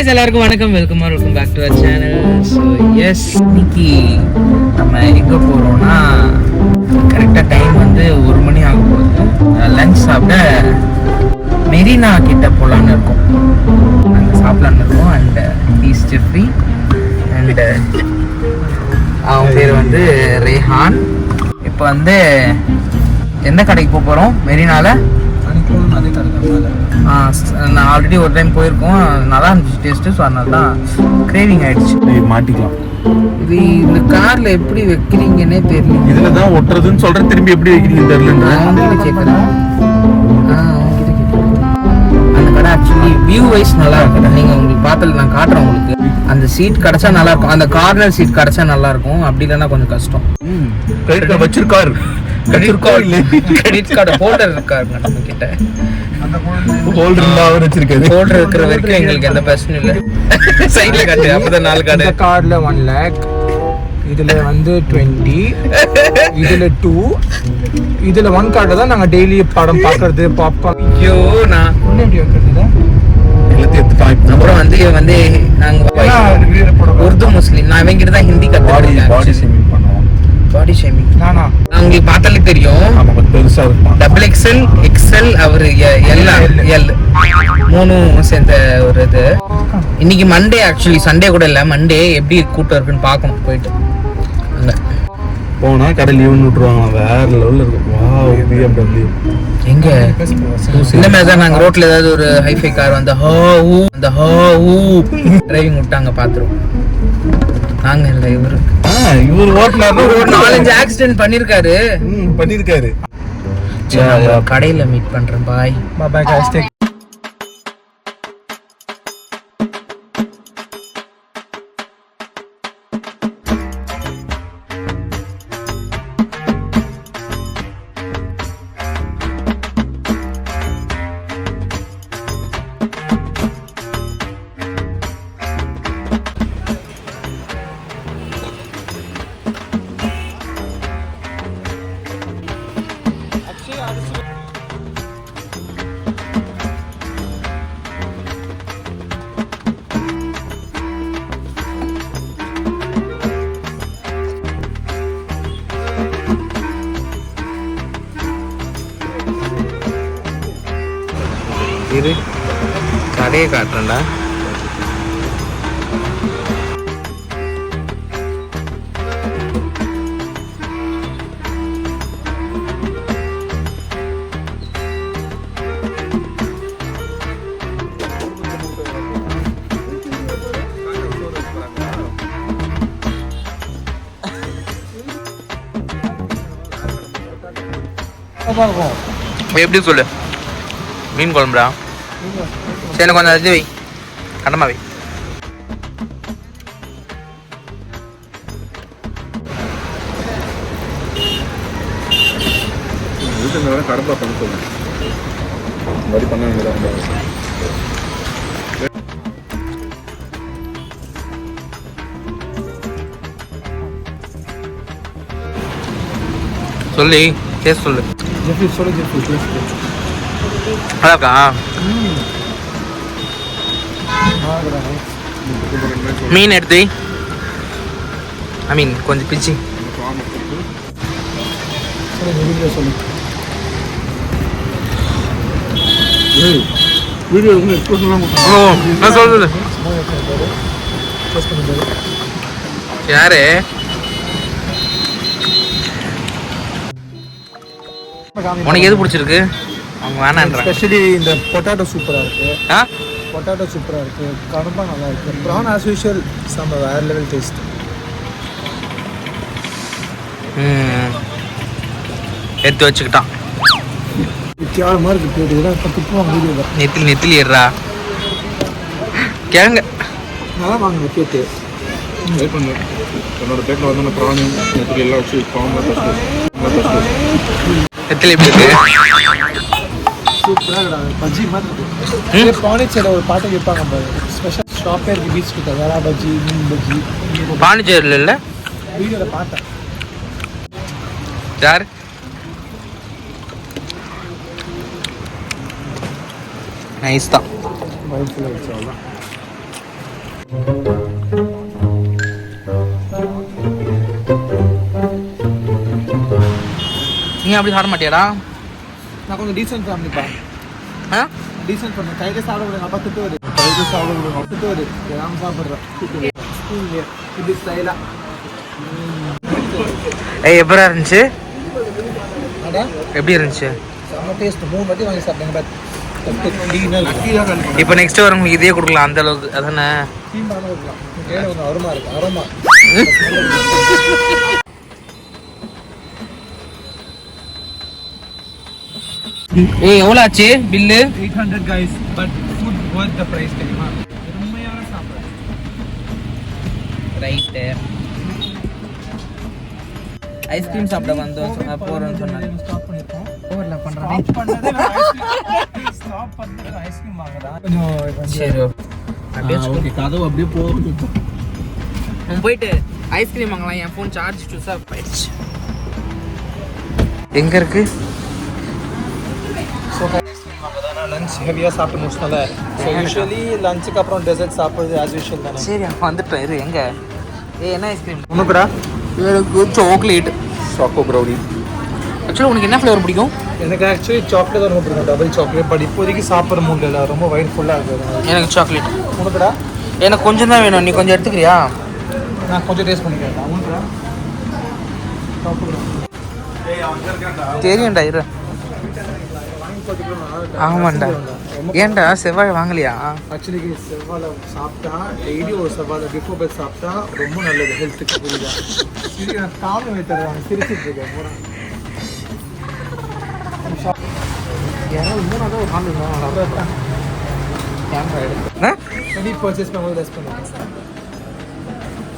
Guys எல்லாருக்கும் வணக்கம். Welcome welcome back to our channel so yes இன்னைக்கு நம்ம எங்கே போகிறோம்னா கரெக்டாக டைம் வந்து ஒரு மணி ஆக போகுது. லஞ்ச் சாப்பிட மெரினா கிட்ட போகலான்னு இருக்கோம். அங்கே சாப்பிட்லான்னு இருக்கோம். அண்ட் ஈஸ் ஜெஃப்ரி அண்டு அவன் பேர் வந்து ரேஹான் இப்போ வந்து எந்த கடைக்கு போக போகிறோம் மெரினாவில் நான் ஆல்ரெடி ஒரு டைம் போயிருக்கோம். நல்லா இருந்துச்சு டேஸ்ட்டு ஸோ அதனால தான் கிரேவிங் ஆயிடுச்சு மாட்டிக்கலாம். இது இந்த காரில் எப்படி வைக்கிறீங்கன்னே தெரியல. இதுல தான் ஒட்டுறதுன்னு சொல்றேன் திரும்பி எப்படி வைக்கிறீங்க தெரியலன்ற. நான் அவங்ககிட்ட கேட்குறேன். ஆ அவங்ககிட்ட கேட்குறேன். அந்த கடை ஆக்சுவலி வியூ வைஸ் நல்லா இருக்கும் நீங்கள் உங்களுக்கு பார்த்தல நான் காட்டுறேன் உங்களுக்கு. அந்த சீட் கிடைச்சா நல்லா இருக்கும். அந்த கார்னர் சீட் கிடைச்சா நல்லா இருக்கும். அப்படி இல்லைன்னா கொஞ்சம் கஷ்டம். வச்சிருக்காரு. Credit card credit card holder இருக்காருங்க நம்ம கிட்ட ஹோல்டர் வச்சிருக்காரு. ஹோல்டர் இருக்கிற வரைக்கும் எங்களுக்கு எந்த பிரச்சனையும் இல்லை. சைடில் காட்டு அப்பதான் நாலு கார்டு இந்த கார்டில் ஒன் லேக் இதுல வந்து டுவெண்ட்டி இதுல டூ இதுல ஒன் கார்டில் தான் நாங்க டெய்லி படம் பார்க்கறது பாப்கார்ன் ஐயோ நான் அப்புறம் வந்து இவன் வந்து நாங்க உருது முஸ்லீம் நான் இவங்கிட்ட தான் ஹிந்தி பாடி பாடி கத்துக்கிட்டேன் பாடி ஷேமிங் நானா? உங்களுக்கு பார்த்தாலே தெரியும். ஆமா கொஞ்சம் பெருசா இருப்பான் டபுள் எக்ஸ்எல் எக்ஸ்எல் அவர் எல் எல் மூணும் சேர்ந்த ஒரு இது. இன்னைக்கு மண்டே ஆக்சுவலி சண்டே கூட இல்லை. மண்டே எப்படி கூட்டம் இருக்குன்னு பார்க்கணும் போயிட்டு. அங்க. போனா கடை லீவுன்னு விட்டுருவாங்க வேற லெவல்ல இருக்கும். வாவ் பிஎம்டபிள்யூ எங்க? இந்த மாதிரி தான் நாங்க ரோட்ல ஏதாவது ஒரு ஹைஃபை கார் வந்து ஹா ஊ அந்த ஹா ஊ டிரைவிங் விட்டாங்க பாத்துருவோம். நாங்க இல்ல இவரு. ஆ இவர் ஓட்டுனாரு ஒரு நாலஞ்சு ஆக்சிடென்ட் பண்ணிருக்காரு. பண்ணிருக்காரு. கடையில மீட் பண்றேன் பாய் பாய் கடையை காட்டுறேன்டா. எப்படி சொல்லு? மீன் குழம்புடா. சரி கொஞ்சம் இது வை. கடமா வை. வீட்டு மேல கடப்பா பண்ண சொல்லுங்க இந்த மாதிரி பண்ண வேண்டியதான் சொல்லி டேஸ்ட் சொல்லு சொல்லு. அதாக்கா மீன் எடுத்து. ஐ மீன் கொஞ்சம் பிச்சு. வீடியோ நான். யாரு? உனக்கு எது பிடிச்சிருக்கு? அவங்க வேணான்றாங்க. ஸ்பெஷலி இந்த பொட்டாட்டோ சூப்பரா இருக்கு. ஆ? பொட்டாட்டோ சூப்பரா இருக்கு. கடுப்பா நல்லா இருக்கு. ப்ரான் ஆஸ் யூஷுவல் செம்ம வேற லெவல் டேஸ்ட் எடுத்து வச்சுக்கிட்டான். வித்தியாசமா இருக்கு பேர் இதெல்லாம் இப்போ துப்புவாங்க வீடியோவில் நெத்திலி நெத்திலி ஏறா கிழங்கு நல்லா வாங்க கேட்டு ட்ரை என்னோட பேட்டில் வந்து ப்ராணி நெத்திலி எல்லாம் வச்சு ஃபஸ்ட்டு நெத்திலி எப்படி இருக்கு? சூப்பராக பஜ்ஜி மாதிரி இருக்கு. பாண்டிச்சேரியில் ஒரு பாட்டு கேட்பாங்க பாரு. ஸ்பெஷல் ஷாப்பே இருக்கு பீச் கிட்ட. வேளா பஜ்ஜி மீன் பஜ்ஜி. பாண்டிச்சேரியில் இல்லை? வீடியோவில் பார்த்தேன். யார்? நைஸ் தான். நீ அப்படி சாப்பிட மாட்டியாடா? நான் கொஞ்சம் டீசென்ட் ஃபேமிலிப்பா டீசென்ட் பண்ண. கையில சாப்பிட விடுங்க அப்பா திட்டு வருது. கையில சாப்பிட விடுங்க திட்டு வருது. நான் சாப்பிட்றேன் இது ஸ்டைலா ஏய் எப்படி இருந்துச்சு? அடா. எப்படி இருந்துச்சு? செம்ம டேஸ்ட் மூணு வாட்டி வாங்கி சாப்பிட்டேங்க பட் இப்போ நெக்ஸ்ட் வரவங்களுக்கு இதே கொடுக்கலாம். அந்த அளவுக்கு. அதானே? அருமா இருக்கு. அருமா. ஏய் எவ்வளோ ஆச்சு? Bill eight hundred guys but food worth the price தெரியுமா? உண்மையான சாப்பாடு. ரைட்டு ஐஸ்கிரீம் சாப்பிட வந்தோம் போகிறோம்னு சொன்னாங்க. ஸ்டாப் பண்ணிருக்கோம் ஓவரில் பண்ணுறேன் ஸ்டாப் பண்ணதே ஸ்டாப் பண்ணிட்டு ஐஸ்கிரீம் வாங்கடா கொஞ்சம் சரி அப்படியே ஓகே கதவு அப்படியே போகும் நம்ம போயிட்டு ஐஸ்கிரீம் வாங்கலாம். என் ஃபோன் சார்ஜ் டூஸாக போயிடுச்சு. எங்கே இருக்கு? ஸோ லஞ்ச் ஹெவியாக சாப்பிட்டு முடிச்சனால ஸோ யூஸ்வலி லஞ்சுக்கு அப்புறம் டெசர்ட் சாப்பிடுறது ஆஸ் யூஷுவல் தானே? சரி வந்துட்டேன் இரு எங்க? ஏ என்ன ஐஸ்கிரீம் உனக்குடா? எனக்கு சாக்லேட் சாக்கோ ப்ரௌனி ஆக்சுவலாக உனக்கு என்ன ஃப்ளேவர் பிடிக்கும்? எனக்கு ஆக்சுவலி சாக்லேட் ரொம்ப பிடிக்கும். டபுள் சாக்லேட் பட் இப்போதைக்கு சாப்பிட்ற மூடில் இல்லை ரொம்ப வயிறு ஃபுல்லாக இருக்குது. எனக்கு சாக்லேட் உனக்குடா? எனக்கு கொஞ்சம் தான் வேணும். நீ கொஞ்சம் எடுத்துக்கிறியா? நான் கொஞ்சம் டேஸ்ட் பண்ணிக்கிறேன் உனக்குடா? தெரியும்டா இரு. ஆமாண்டா. ஏன்டா செவ்வாழை வாங்கலையா? ஆக்சுவலி செவ்வாழை சாப்பிட்டா டெய்லி ஒரு செவ்வாழை பிஃபோர் பெட் சாப்பிட்டா ரொம்ப நல்லது ஹெல்த்துக்கு புரியுதா? சரி நான் காமி வைத்தரேன் சிரிச்சிட்டு இருக்கேன். போகிறேன் யாராவது மூணாவது ஒரு இருந்தால் கேமரா எடுத்து? ரெடி பர்ச்சேஸ் பண்ணும்போது லெஸ் பண்ணுவேன்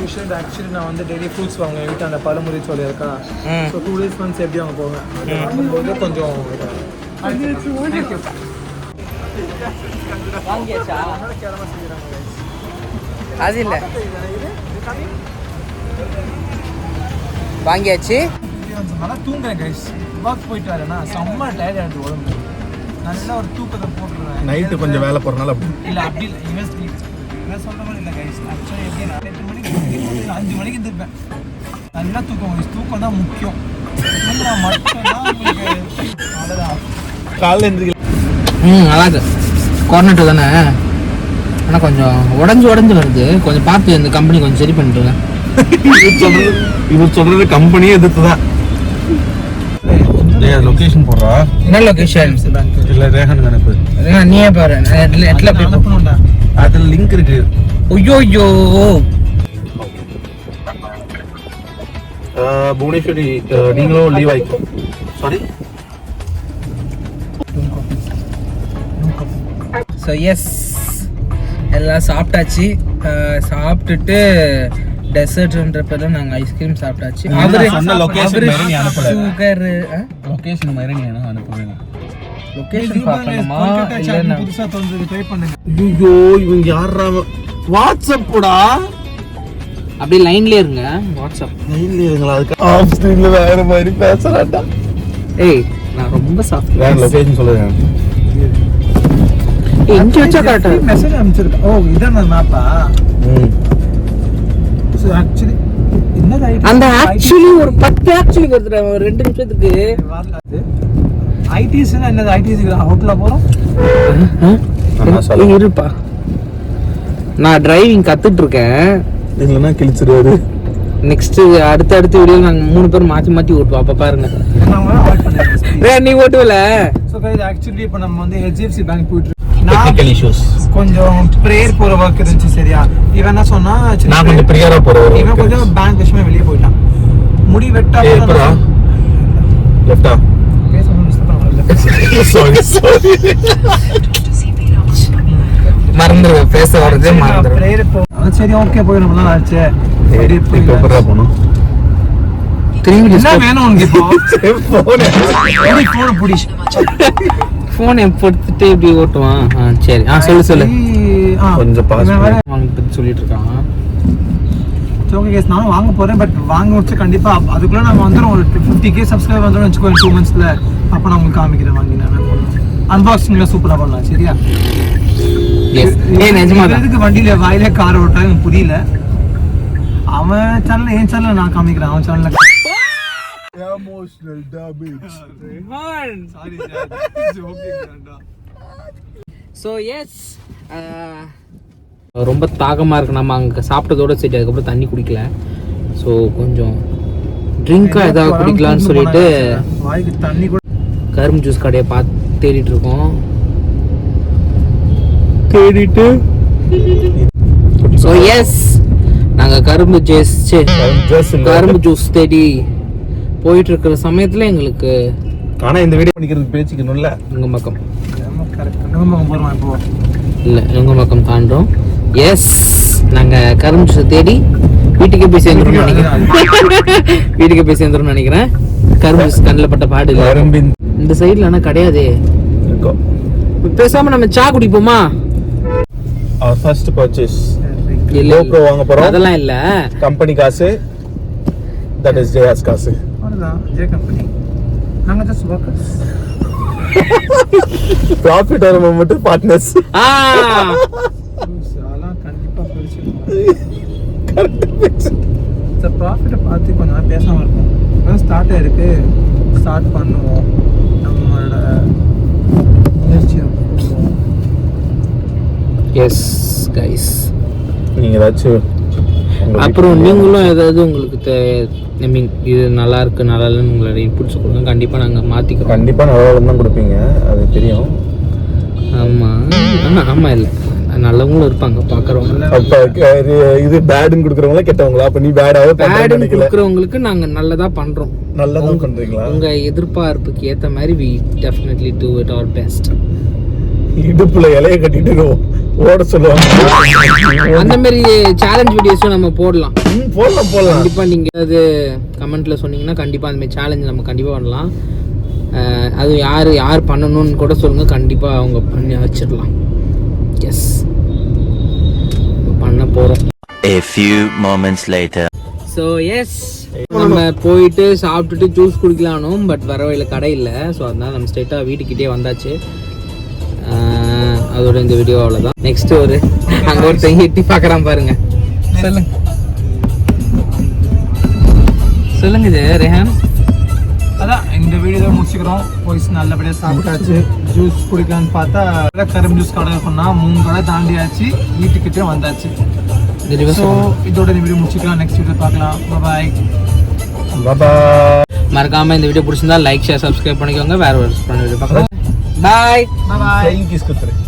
யூஸ்வல் ஆக்சுவலி நான் வந்து டெய்லி ஃப்ரூட்ஸ் வாங்குவேன். வீட்டில் அந்த பழமுறை சொல்லி இருக்கா? ம். ஸோ டூ டேஸ் ஒன்ஸ் எப்படி அவங்க போவேன். வாங்கும்போது கொஞ்சம். அது இல்லை வாங்கியாச்சு. நல்லா தூங்குறேன் கைஸ் ஒர்க் போயிட்டு வரேன்னா செம்ம டயர்ட் ஆகிடுது உடம்பு நல்லா ஒரு தூக்கத்தை போட்டுருவேன் நைட்டு கொஞ்சம் வேலை போகிறனால இல்லை அப்படி இல்லை. இவன் இவன் சொல்கிற மாதிரி இல்லை கைஸ் ஆக்சுவலாக எப்படி நான் எட்டு மணிக்கு அஞ்சு மணிக்கு இருந்திருப்பேன் நல்லா தூக்கம். தூக்கம் தான் முக்கியம். தூங்கினா மட்டும்தான் உங்களுக்கு அவ்வளோதான் காலைல எந்திரிக்கல ம் நல்லா இருக்கு கோர்னெட்டு தானே? ஆனால் கொஞ்சம் உடஞ்சி உடஞ்சி வருது. கொஞ்சம் பார்த்து இந்த கம்பெனி கொஞ்சம் சரி பண்ணிட்டுங்க இவர் சொல்றது இவர் சொல்றது கம்பெனியே எதிர்த்து தான். லொகேஷன் போடுறா. என்ன லொக்கேஷன் பேங்க் இல்ல ரேஹன் அனுப்பு நீயே பாரு. நெட்டில் போய் அனுப்பணும்டா. அதுல லிங்க் இருக்கு. ஐயோ ஐயோ புவனேஸ்வரி நீங்களும் லீவ் ஆயிக்கோ. சாரி ஸோ எஸ் எல்லாம் சாப்பிட்டாச்சு. சாப்பிட்டுட்டு டெசர்ட்ன்ற பேர்ல நாங்கள் ஐஸ்கிரீம் சாப்பிட்டாச்சு. அவரு சொன்ன location மாதிரி நீ அனுப்பல. சுகர் லொகேஷன் மாதிரி நீ எனக்கு அனுப்புவீங்க லொகேஷன் பார்க்கணுமா? இல்லை நான் புதுசாக தோன்றது ட்ரை பண்ணுங்க. ஐயோ இவங்க யாரா வாட்ஸ்அப்டா அப்படியே லைன்லேயே இருங்க வாட்ஸ்அப் லைன்ல இருங்களா? அதுக்கு ஆஃப் ஸ்க்ரீன்ல வேற மாதிரி பேசுறாடா ஏய் நான் ரொம்ப சாப்பிட்டேன் வேற லொகேஷன் சொல்லுங்க. ஓ இதான் நான் மேப்பா ம். ஸோ ஆக்சுவலி என்னது ஐடி அந்த ஆக்சுவலி ஒரு பத்து ஆக்சுவலி வருதுடா ஒரு ரெண்டு நிமிஷத்துக்கு. ஐடிஸ்னா என்னது? ஐடிஸ் சொல்லுங்க. ஏய், இருப்பா. நான் டிரைவிங் கத்துட்டு இருக்கேன் இல்லைன்னா கிழிச்சிருவாரு? நெக்ஸ்ட் அடுத்த அடுத்த வீடியோ நாங்க மூணு பேர் மாத்தி மாத்தி ஓட்டுவோம். அப்ப பாருங்க. நீ ஓட்டுவல? ஸோ கைஸ் ஆக்சுவலி இப்போ நம்ம வந்து ஹெச்டிஎஃப்சி பேங்க் போயிட்டு டெக்னிக்கல் இஷ்யூஸ் கொஞ்சம் ப்ரேயர் போகிற ஒர்க் இருந்துச்சு சரியா? இவன் என்ன சொன்னா நான் கொஞ்சம் பிரியரா போறேன் இவன் கொஞ்சம் பேங்க் விஷயமா வெளியே போயிட்டான். முடி வெட்டா ஏய் எப்பரா லெஃப்டா சாரி சாரி மறந்துடுவேன் பேச வரதே மறந்துடுவேன் ப்ரேயர் போ சரி ஓகே போய் ரொம்ப நாள் ஆச்சு. இப்போ எப்பரா போகணும். திரும்பி என்ன வேணும் உனக்கு இப்போ? போனேன் போடி, போடு. புடி போன் பொறுத்துட்டு இப்படி ஓட்டுவான்? ஆ, சரி. ஆ சொல்லு சொல்லு. கொஞ்சம் அவங்க பத்தி சொல்லிட்டு இருக்கான். ஓகே கேஸ் நானும் வாங்க போறேன் பட் வாங்க முடிச்சு கண்டிப்பா அப்- அதுக்குள்ள நம்ம வந்துடும் ஒரு ஃபிஃப்டி கே சப்ஸ்கிரைப் வந்துடும் வச்சுக்கோ டூ மந்த்ஸ்ல அப்போ நான் உங்களுக்கு காமிக்கிறேன் வாங்கி நான் அன்பாக்சிங்ல சூப்பரா பண்ணலாம் சரியா. எதுக்கு வண்டியில வாயில கார் ஓட்டா எனக்கு புரியல. அவன் சேனல் என் சேனல் நான் காமிக்கிறேன் அவன் சேனல்ல emotional damage sorry so yes ரொம்ப தாகமாக இருக்கு. நம்ம அங்கே சாப்பிட்டதோட சரி அதுக்கப்புறம் தண்ணி குடிக்கல. ஸோ கொஞ்சம் ட்ரிங்காக ஏதாவது குடிக்கலாம்னு சொல்லிட்டு வாய்க்கு தண்ணி கூட கரும்பு ஜூஸ் கடையை பார்த்து தேடிட்டு இருக்கோம். தேடிட்டு. ஸோ எஸ் நாங்கள் கரும்பு ஜூஸ் கரும்பு ஜூஸ் தேடி போயிட்டு இருக்கிற சமயத்தில் எங்களுக்கு ஆனா இந்த வீடியோ பண்ணிக்கிறது பேசிக்கணும்ல உங்கள் பக்கம் இல்லை உங்கள் பக்கம் தாண்டோம். எஸ் நாங்கள் கரும்பு தேடி வீட்டுக்கே போய் சேர்ந்துரும்னு நினைக்கிறேன். வீட்டுக்கே போய் சேர்ந்துரும்னு நினைக்கிறேன். கரும்பு கண்ணில் பட்ட பாடு இந்த சைடில் ஆனால் கிடையாதே. இருக்கும் பேசாம நம்ம சா குடிப்போமா? அவர் ஃபர்ஸ்ட் பர்ச்சேஸ் இல்ல வாங்க போறோம். அதெல்லாம் இல்ல. கம்பெனி காசு. தட் இஸ் ஜெயாஸ் காசு. ஜே கம்பெனி நாங்க ஜஸ்ட் ஒர்க்கர்ஸ் ப்ராஃபிட் வர மட்டும் பார்ட்னர்ஸ் ஆ. அதெல்லாம் கண்டிப்பா பிடிச்சிருக்கோம். இந்த ப்ராஃபிட்டை பார்த்து கொஞ்ச நாள் பேசாம இருக்கும் இப்போ ஸ்டார்ட் ஆயிருக்கு. ஸ்டார்ட் பண்ணுவோம். நம்மளோட முயற்சியை எஸ் கைஸ் நீங்க ஏதாச்சும் அப்புறம் நீங்களும் ஏதாவது உங்களுக்கு ஐ மீன் இது நல்லா இருக்கு நல்லா இல்லைன்னு உங்களோட இன்புட்ஸ் கொடுங்க. கண்டிப்பா நாங்க மாத்திக்கிறோம். கண்டிப்பா நல்லா தான் கொடுப்பீங்க. அது தெரியும். ஆமா. ஆனா ஆமா இல்ல. நல்லவங்களும் இருப்பாங்க பாக்குறவங்க. அப்ப இது- பேடுன்னு கொடுக்குறவங்களா கெட்டவங்களா? அப்ப நீ பேடாவே பேடுன்னு கொடுக்குறவங்களுக்கு நாங்க நல்லதா பண்றோம். நல்லதா பண்றீங்களா? உங்க எதிர்பார்ப்புக்கு ஏத்த மாதிரி we definitely do it our best இடுப்புல இலைய கட்டிட்டு ஓட சொல்லுவாங்க. அந்த மாதிரி சேலஞ்ச் வீடியோஸும் நம்ம போடலாம். ம், போடலாம் போடலாம். கண்டிப்பா நீங்க அது கமெண்ட்ல சொன்னீங்கன்னா கண்டிப்பா அந்த மாதிரி சேலஞ்ச் நம்ம கண்டிப்பா பண்ணலாம். அது யார் யார் பண்ணணும்னு கூட சொல்லுங்க. கண்டிப்பா அவங்க பண்ணி வச்சிடலாம். எஸ் பண்ண போறோம். A few moments later. So yes நம்ம போயிட்டு சாப்பிட்டுட்டு ஜூஸ் குடிக்கலானும் பட் வர வழியில் கடை இல்லை. ஸோ அதனால நம்ம ஸ்ட்ரெயிட்டாக வீட்டுக்கிட்டே வந்தாச்சு. அதோட இந்த வீடியோ அவ்வளோதான் நெக்ஸ்ட் ஒரு அங்கே ஒருத்தன் எட்டி பார்க்குறான் பாருங்க. சொல்லுங்க. சொல்லுங்க ஜெய ரேஹான். அதான் இந்த வீடியோ முடிச்சுக்கிறோம். போய் நல்லபடியாக சாப்பிட்டாச்சு. ஜூஸ் குடிக்கலாம்னு பார்த்தா கரும்பு ஜூஸ் கடை இருக்குன்னா மூணு கடை தாண்டியாச்சு வீட்டுக்கிட்டே வந்தாச்சு. ஸோ இதோட இந்த வீடியோ முடிச்சுக்கலாம். நெக்ஸ்ட் வீடியோ பார்க்கலாம். பாய் பாபா மறக்காம இந்த வீடியோ பிடிச்சிருந்தா லைக் ஷேர் சப்ஸ்கிரைப் பண்ணிக்கோங்க. வேற ஒரு வீடியோ பார்க்கலாம். பாய் பாய் குத்துறேன்